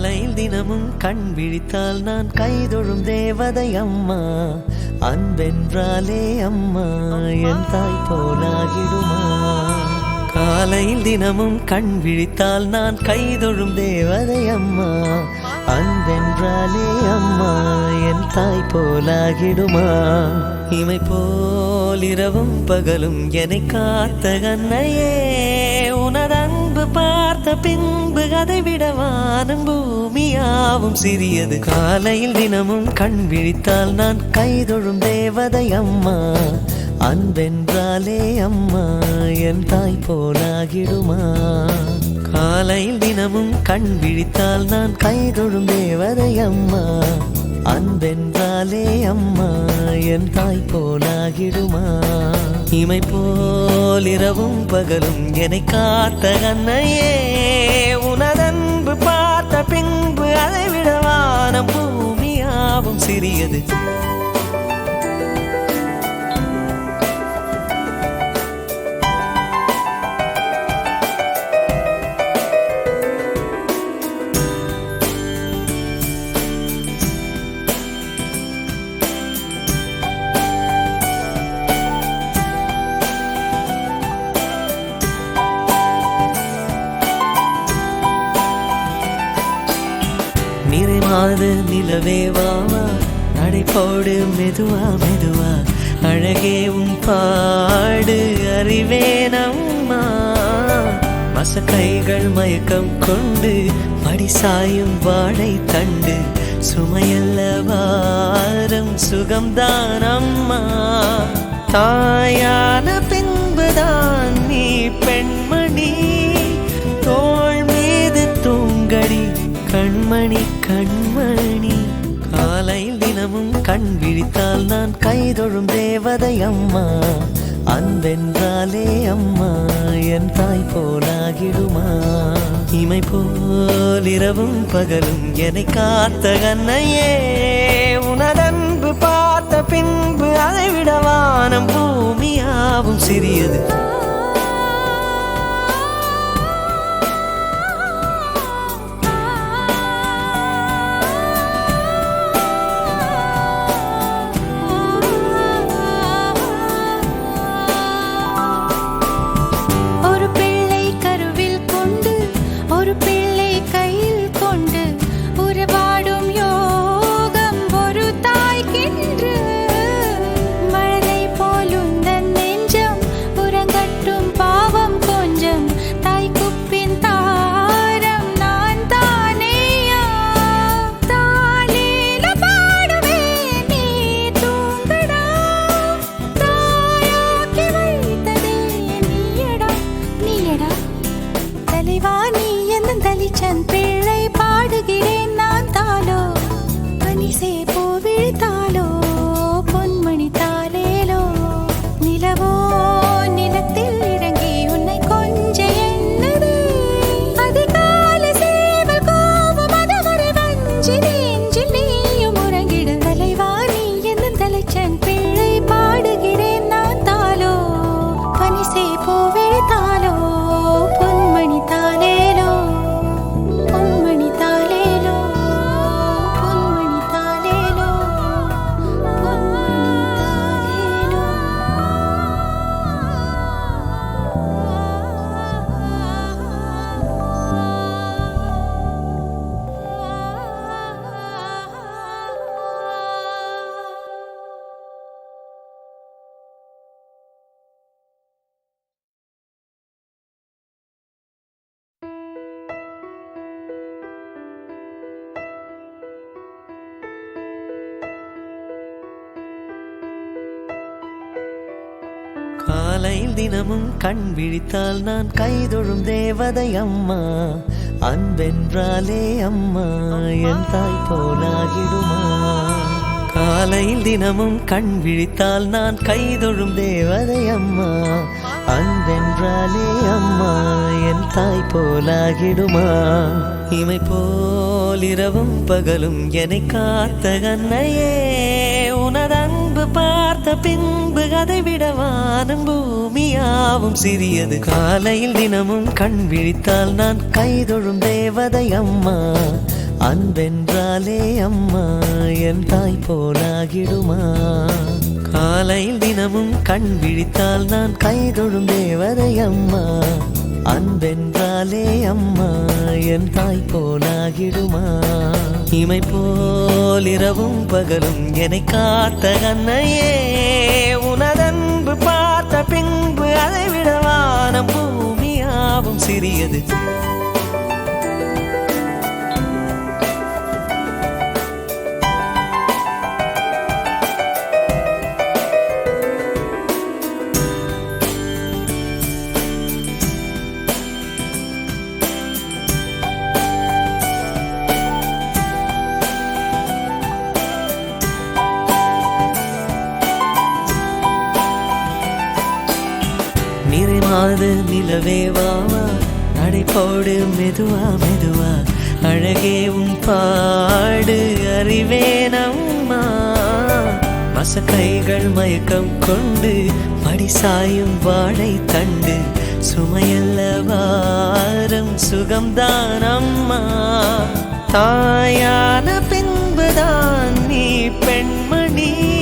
காலையில் தினமும் கண் விழித்தால் நான் கைதொழும் தேவதை அம்மா. அன்பென்றாலே அம்மா என் தாய் போலாகிடுமா. காலையில் தினமும் கண் விழித்தால் நான் கைதொழும் தேவதை அம்மா. அன்பென்றாலே அம்மா என் தாய் போலாகிடுமா. இமை போல் இரவும் பகலும் என்னை காத்த கண்ணையே. பார்த்த பின்பு அதை விட வானம் பூமியாவும் சிறியது. காலையில் தினமும் கண் விழித்தால் நான் கைதொழும் தேவதை அம்மா. அன்பென்றாலே அம்மா என் தாய் போலாகிடுமா? காலையில் தினமும் கண் விழித்தால் நான் கைதொழும் தேவதை அம்மா. அன்பென்றாலே அம்மா என் தாய் போலாகிடுமா? இமை போல் இரவும் பகலும் என்னை காத்த கண்ணையே. உனதன்பு பார்த்த பின்பு அதை விடவான பூமியாவும் சிறியது. நிறைமாத நிலவே வாவா நடைபோடு மெதுவா மெதுவா. அழகே உன் பாடு அறிவேனம்மா மசக்கைகள் மயக்கம் கொண்டு படிசாயும் வாழை தண்டு. சுமையல்ல வாரம் சுகம்தான் அம்மா. தாயான பின்புதான் நீ பெண்மணி. தோல் மீது தூங்கடி கண்மணி கண்மணி. காலையில் தினமும் கண் விழித்தால் நான் கைதொழும் தேவதை அம்மா. அன்பென்றாலே அம்மா என் தாய் போலாகிடுமா. இமை போல் இரவும் பகலும் என்னை காத்த கண்ணையே. உனதன்பு பார்த்த பின்பு அதை விட வானம் பூமியாவும் சிறியது. காலையில் தினமும் கண் விழித்தால் நான் கைதொழும் தேவதை அம்மா. அன்பென்றாலே அம்மா என் தாய் போலாகிடுமா. காலையில் தினமும் கண் விழித்தால் நான் கைதொழும் தேவதை அம்மா. அன்பென்றாலே அம்மா என் தாய் போலாகிடுமா. இமை போல் இரவும் பகலும் என்னை காத்த கண்ணையே உணர் அன்பு பார்த்த பின்பு அதை விட வானம் பூமியாவும் சிறியது. காலையில் தினமும் கண் விழித்தால் நான் கைதொழும் தேவதை அம்மா. அன்பென்றாலே அம்மா என் தாய் போலாகிடுமா? காலையில் தினமும் கண் விழித்தால் நான் கைதொழும் தேவதை அம்மா. அன்பென்றாலே அம்மா என் தாய் போலாகிடுமா? இமை போல் இரவும் பகலும் என்னை காத்த கண்ணையே. நிறைமாத நிலவே வாவா நடைபோடு மெதுவா மெதுவா. அழகே உன் பாடு அறிவேனம்மா மசக்கைகள் மயக்கம் கொண்டு படிசாயும் வாழை தண்டு. சுமையல்ல வாரம் சுகம்தான் அம்மா. தாயான பின்புதான் நீ பெண்மணி.